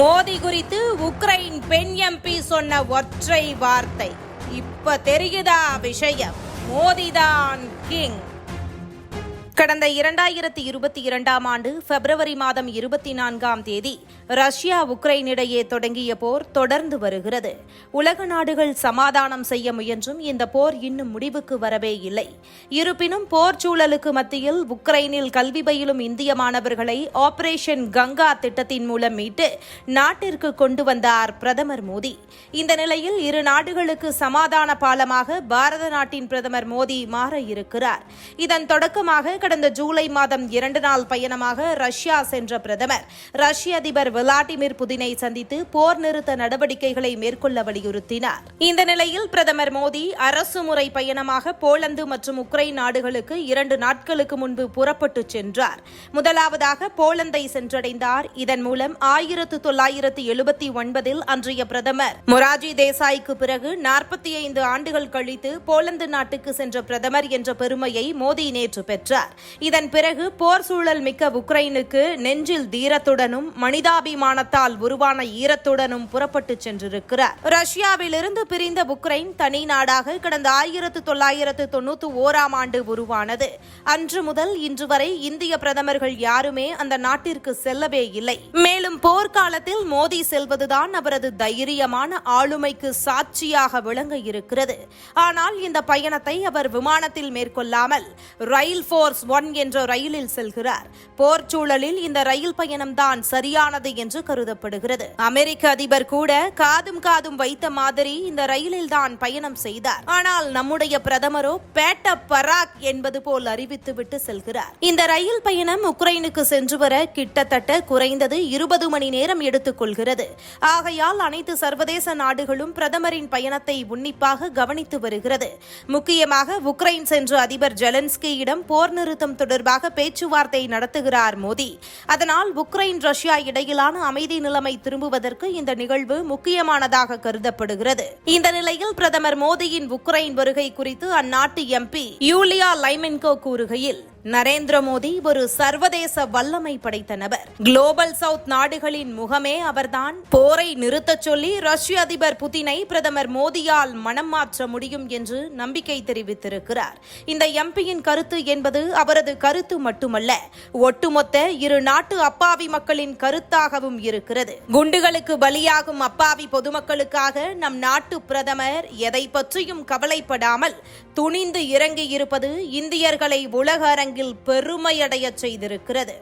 மோடி குறித்து உக்ரைன் பெண் எம்பி சொன்ன ஒற்றை வார்த்தை. இப்ப தெரியுதா விஷயம்? மோடிதான் கிங். கடந்த இரண்டாயிரத்தி இருபத்தி இரண்டாம் ஆண்டு பிப்ரவரி மாதம் இருபத்தி நான்காம் தேதி ரஷ்யா உக்ரைன் இடையே தொடங்கிய போர் தொடர்ந்து வருகிறது. உலக நாடுகள் சமாதானம் செய்ய முயன்றும் இந்த போர் இன்னும் முடிவுக்கு வரவே இல்லை. இருப்பினும் போர் சூழலுக்கு மத்தியில் உக்ரைனில் கல்வி பயிலும் இந்திய மாணவர்களை ஆபரேஷன் கங்கா திட்டத்தின் மூலம் மீட்டு நாட்டிற்கு கொண்டு வந்தார் பிரதமர் மோடி. இந்த நிலையில் இரு நாடுகளுக்கு சமாதான பாலமாக பாரத நாட்டின் பிரதமர் மோடி மாற இருக்கிறார். இதன் தொடக்கமாக கடந்த ஜூலை மாதம் இரண்டு நாள் பயணமாக ரஷ்யா சென்ற பிரதமர். ரஷ்ய அதிபர் விளாடிமிர் புதினை சந்தித்து போர் நிறுத்த நடவடிக்கைகளை மேற்கொள்ள வலியுறுத்தினார். இந்த நிலையில் பிரதமர் மோடி அரசு முறை பயணமாக போலந்து மற்றும் உக்ரைன் நாடுகளுக்கு இரண்டு நாட்களுக்கு முன்பு புறப்பட்டு சென்றார். முதலாவதாக போலந்தை சென்றடைந்தார். இதன் மூலம் ஆயிரத்து தொள்ளாயிரத்து எழுபத்தி ஒன்பதில் அன்றைய பிரதமர் மொராஜி தேசாய்க்கு பிறகு நாற்பத்தி ஐந்து ஆண்டுகள் கழித்து போலந்து நாட்டுக்கு சென்ற பிரதமர் என்ற பெருமையை மோடி நேற்று பெற்றார். இதன் பிறகு போர் சூழல் மிக்க உக்ரைனுக்கு நெஞ்சில் தீரத்துடனும் மனிதாபிமானத்தால் உருவான ஈரத்துடனும் புறப்பட்டு சென்றிருக்கிறார். ரஷ்யாவிலிருந்து பிரிந்த உக்ரைன் தனி நாடாக கடந்த ஆயிரத்து தொள்ளாயிரத்து தொண்ணூத்தி ஓராம் ஆண்டு உருவானது. அன்று முதல் இன்று வரை இந்திய பிரதமர்கள் யாருமே அந்த நாட்டிற்கு செல்லவே இல்லை. மேலும் போர்க்காலத்தில் மோடி செல்வதுதான் அவரது தைரியமான ஆளுமைக்கு சாட்சியாக விளங்க இருக்கிறது. ஆனால் இந்த பயணத்தை அவர் விமானத்தில் மேற்கொள்ளாமல் ரயில் ஃபோர்ஸ் ஒன் என்ற ரயிலில் செல்கிறார். போர் சூழலில் இந்த ரயில் பயணம்தான் சரியானது என்று கருதப்படுகிறது. அமெரிக்க அதிபர் கூட காதும் காதும் வைத்த மாதிரி இந்த ரயிலில் தான் பயணம் செய்தார். ஆனால் நம்முடைய பிரதமரோ பேட்ட பராக் என்பது போல் அறிவித்துவிட்டு செல்கிறார். இந்த ரயில் பயணம் உக்ரைனுக்கு சென்று வர கிட்டத்தட்ட குறைந்தது இருபது மணி நேரம் எடுத்துக் கொள்கிறது. ஆகையால் அனைத்து சர்வதேச நாடுகளும் பிரதமரின் பயணத்தை உன்னிப்பாக கவனித்து வருகிறது. முக்கியமாக உக்ரைன் சென்ற அதிபர் ஜெலன்ஸ்கியிடம் போர் அழுத்தம் தொடர்பாக பேச்சுவார்த்தை நடத்துகிறார் மோடி. அதனால் உக்ரைன் ரஷ்யா இடையிலான அமைதி நிலைமை திரும்புவதற்கு இந்த நிகழ்வு முக்கியமானதாக கருதப்படுகிறது. இந்த நிலையில் பிரதமர் மோடியின் உக்ரைன் வருகை குறித்து அந்நாட்டு எம்பி யூலியா லைமென்கோ கூறுகையில் நரேந்திர மோடி ஒரு சர்வதேச வல்லமை படைத்த நபர். குளோபல் சவுத் நாடுகளின் முகமே அவர்தான். போரை நிறுத்தச் சொல்லி ரஷ்ய அதிபர் புதினை பிரதமர் மோடியால் மனம் மாற்ற முடியும் என்று நம்பிக்கை தெரிவித்திருக்கிறார். இந்த எம்பியின் கருத்து என்பது அவரது கருத்து மட்டுமல்ல ஒட்டுமொத்த இரு நாட்டு அப்பாவி மக்களின் கருத்தாகவும் இருக்கிறது. குண்டுகளுக்கு பலியாகும் அப்பாவி பொதுமக்களுக்காக நம் நாட்டு பிரதமர் எதை பற்றியும் கவலைப்படாமல் துணிந்து இறங்கி இருப்பது இந்தியர்களை உலக அரங்கில் பெருமையடைய செய்திருக்கிறது.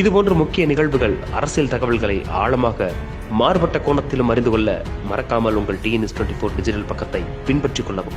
இதுபோன்ற முக்கிய நிகழ்வுகள் அரசியல் தகவல்களை ஆழமாக மாறுபட்ட கோணத்திலும் அறிந்து கொள்ள மறக்காமல் உங்கள் டிஎன்எஸ் டுவெண்ட்டி ஃபோர் டிஜிட்டல் பக்கத்தை பின்பற்றிக் கொள்ளவும்.